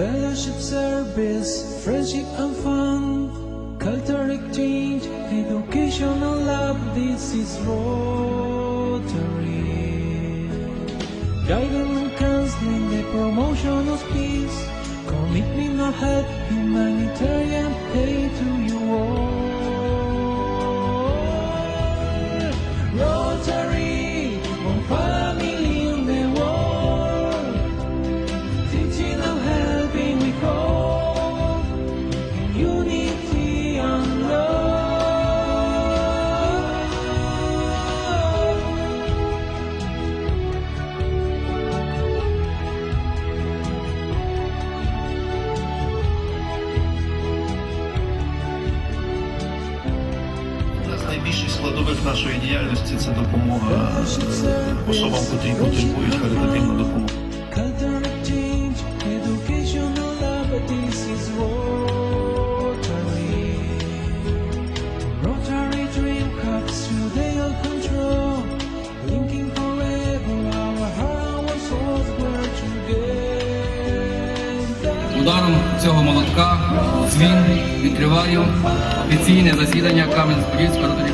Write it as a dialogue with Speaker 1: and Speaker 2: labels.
Speaker 1: Fellowship service, friendship and fun, culture exchange, educational love, this is Rotary. Guidance and counseling, the promotion of peace, commitment of humanitarian aid to
Speaker 2: найбільших складових нашої діяльності це допомога особам, котрі потребують
Speaker 3: Ударом цього молотка дзвін відкриваю офіційне засідання Кам'янець-Подільського ротарі.